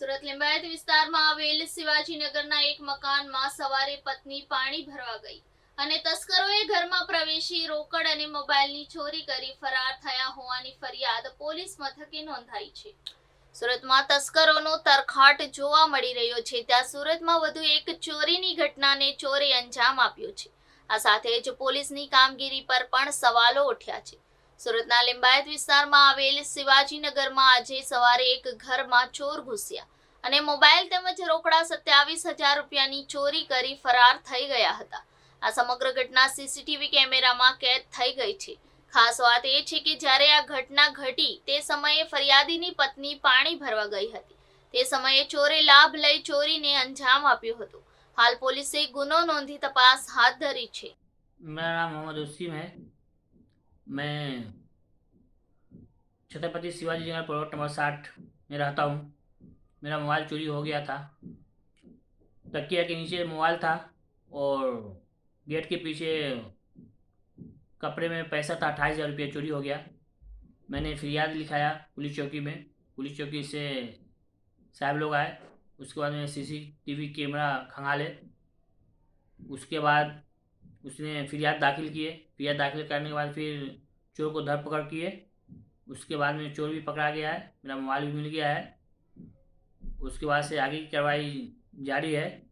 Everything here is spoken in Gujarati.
સુરત લિંબાયત વિસ્તારમાં આવેલ શિવાજીનગરના એક મકાનમાં સવારે પત્ની પાણી ભરવા ગઈ અને તસ્કરોએ ઘરમાં પ્રવેશી રોકડ અને મોબાઈલની ચોરી કરી ફરાર થયા હોવાની ફરિયાદ પોલીસ મથકે નોંધાઈ છે. સુરતમાં તસ્કરોનો તરખાટ જોવા મળી રહ્યો છે. ત્યાં સુરતમાં વધુ એક ચોરીની ઘટનાને ચોરે અંજામ આપ્યો છે. આ સાથે જ પોલીસની કામગીરી પર પણ સવાલો ઉઠ્યા છે. સુરતના લિંબાયત વિસ્તારમાં આવેલ શિવાજીનગરમાં આજે સવારે એક ઘરમાં ચોર ઘૂસ્યા અને મોબાઈલ તેમજ રોકડા સત્યાવીસ હજાર રૂપિયાની ચોરી કરી ફરાર થઈ ગયા હતા. આ સમગ્ર ઘટના સીસીટીવી કેમેરામાં કેદ થઈ ગઈ છે. ખાસ વાત એ છે કે જ્યારે આ ઘટના ઘટી, તે સમયે ફરિયાદીની પત્ની પાણી ભરવા ગઈ હતી. તે સમયે ચોરે લાભ લઈ ચોરીને અંજામ આપ્યો હતો. હાલ પોલીસે ગુનો નોંધી તપાસ હાથ ધરી છે. મારા નામ મોહમ્મદ ઉસીમ હૈ मैं छत्रपति शिवाजी नगर प्लॉट नंबर साठ में रहता हूँ। मेरा मोबाइल चोरी हो गया था। तकिया के नीचे मोबाइल था और गेट के पीछे कपड़े में पैसा था, अट्ठाईस हज़ार रुपया चोरी हो गया। मैंने फिरियाद लिखाया पुलिस चौकी में। पुलिस चौकी से साहब लोग आए। उसके बाद में सीसीटीवी कैमरा खंगाले। उसके बाद उसने फिरियाद दाखिल किए। फिरियाद दाखिल करने के बाद फिर चोर को धरपकड़ किए। उसके बाद में चोर भी पकड़ा गया है। मेरा मोबाइल भी मिल गया है। उसके बाद से आगे की कार्रवाई जारी है।